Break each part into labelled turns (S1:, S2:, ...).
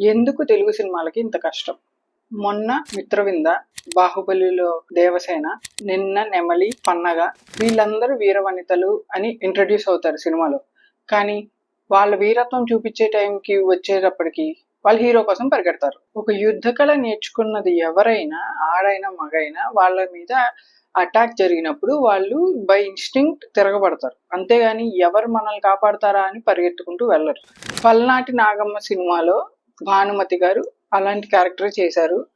S1: ఎందుకు తెలుగు సినిమాలకి ఇంత కష్టం? మొన్న మిత్రవింద బాహుబలిలో దేవసేన నిన్న నెమలి పన్నగ వీళ్ళందరూ వీరవనితలు అని ఇంట్రడ్యూస్ అవుతారు సినిమాలో. కానీ వాళ్ళ వీరత్వం చూపించే టైంకి వచ్చేటప్పటికి వాళ్ళు హీరో కోసం పరిగెడతారు. ఒక యుద్ధ కళ నేర్చుకున్నది ఎవరైనా ఆడైనా మగైనా వాళ్ళ మీద అటాక్ జరిగినప్పుడు వాళ్ళు బై ఇన్స్టింక్ట్ తిరగబడతారు. అంతేగాని ఎవరు మనల్ని కాపాడతారా అని పరిగెత్తుకుంటూ వెళ్ళరు. పల్నాటి నాగమ్మ సినిమాలో భానుమతి గారు అలాంటి క్యారెక్టర్ చేశారు.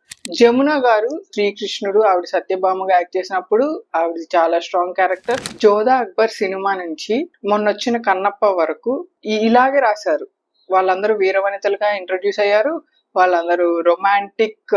S1: జమున గారు శ్రీకృష్ణుడు ఆవిడ సత్యభామగా యాక్ట్ చేసినప్పుడు ఆవిడ చాలా strong character. Jodha Akbar cinema నుంచి మొన్న వచ్చిన కన్నప్ప వరకు ఇలాగే రాశారు. వాళ్ళందరూ వీరవనితలుగా ఇంట్రడ్యూస్ అయ్యారు. వాళ్ళందరూ రొమాంటిక్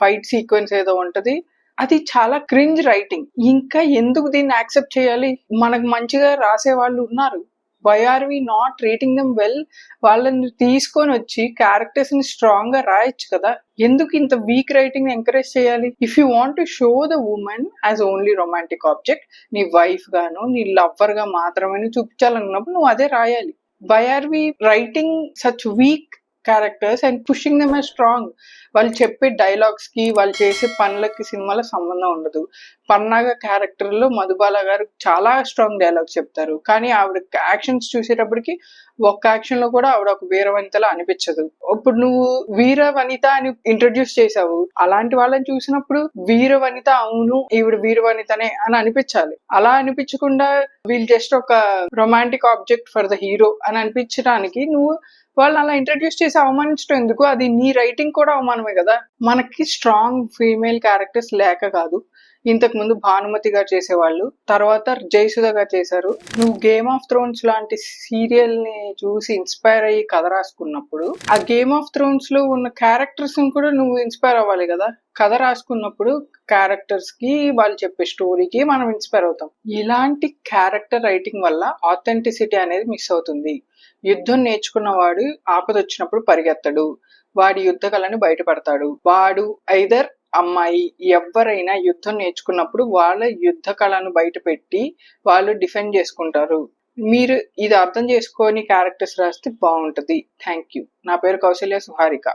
S1: ఫైట్ సీక్వెన్స్ ఏదో ఉంటది. అది చాలా క్రింజ్ రైటింగ్. ఇంకా ఎందుకు దీన్ని యాక్సెప్ట్ చేయాలి? మనకు మంచిగా రాసే వాళ్ళు ఉన్నారు. Why are we not rating them well వాళ్ళని తీసుకొని వచ్చి క్యారెక్టర్స్ని స్ట్రాంగ్గా రాయొచ్చు కదా. ఎందుకు ఇంత వీక్ రైటింగ్ ఎంకరేజ్ చేయాలి? If you want to show the women as only romantic object నీ వైఫ్ గాను నీ లవ్వర్గా మాత్రమే నువ్వు చూపించాలనుకున్నప్పుడు నువ్వు అదే రాయాలి. Why are we writing such weak characters and pushing them strong వాళ్ళు చెప్పే డైలాగ్స్కి వాళ్ళు చేసే పనులకి సినిమాలో సంబంధం ఉండదు. పన్నాగ క్యారెక్టర్లో మధుబాల గారు చాలా స్ట్రాంగ్ డైలాగ్స్ చెప్తారు. కానీ ఆవిడ యాక్షన్స్ చూసేటప్పటికి ఒక్క యాక్షన్లో కూడా ఆవిడ ఒక వీరవనితలా అనిపించదు. ఇప్పుడు నువ్వు వీర వనిత అని ఇంట్రడ్యూస్ చేసావు. అలాంటి వాళ్ళని చూసినప్పుడు వీర వనిత అవును ఈవిడ వీర వనితనే అని అనిపించాలి. అలా అనిపించకుండా వీళ్ళు జస్ట్ ఒక romantic object for the hero అని అనిపించడానికి నువ్వు వాళ్ళు అలా ఇంట్రడ్యూస్ చేసి అవమానించడం ఎందుకు? అది నీ రైటింగ్ కూడా అవమానమే కదా. మనకి స్ట్రాంగ్ ఫీమేల్ క్యారెక్టర్స్ లేక కాదు. ఇంతకు ముందు భానుమతి గారు చేసేవాళ్ళు తర్వాత జయసుధ గారు చేశారు. నువ్వు గేమ్ ఆఫ్ థ్రోన్స్ లాంటి సీరియల్ని చూసి ఇన్స్పైర్ అయ్యి కథ రాసుకున్నప్పుడు ఆ గేమ్ ఆఫ్ థ్రోన్స్లో ఉన్న క్యారెక్టర్స్ కూడా నువ్వు ఇన్స్పైర్ అవ్వాలి కదా? కథ రాసుకున్నప్పుడు క్యారెక్టర్స్కి వాళ్ళు చెప్పే స్టోరీకి మనం ఇన్స్పైర్ అవుతాం. ఇలాంటి క్యారెక్టర్ రైటింగ్ వల్ల ఆథెంటిసిటీ అనేది మిస్ అవుతుంది. యుద్ధం నేర్చుకున్నవాడు ఆపద వచ్చినప్పుడు పరిగెత్తడు. వాడి యుద్ధ కళని బయటపడతాడు. వాడు ఐదర్ అమ్మాయి ఎవరైనా యుద్ధం నేర్చుకున్నప్పుడు వాళ్ళ యుద్ధ కళను బయట పెట్టి వాళ్ళు డిఫెండ్ చేసుకుంటారు. మీరు ఇది అర్థం చేసుకొని క్యారెక్టర్స్ రాస్తే బాగుంటది. థ్యాంక్ యూ నా పేరు కౌశల్య సుహారిక.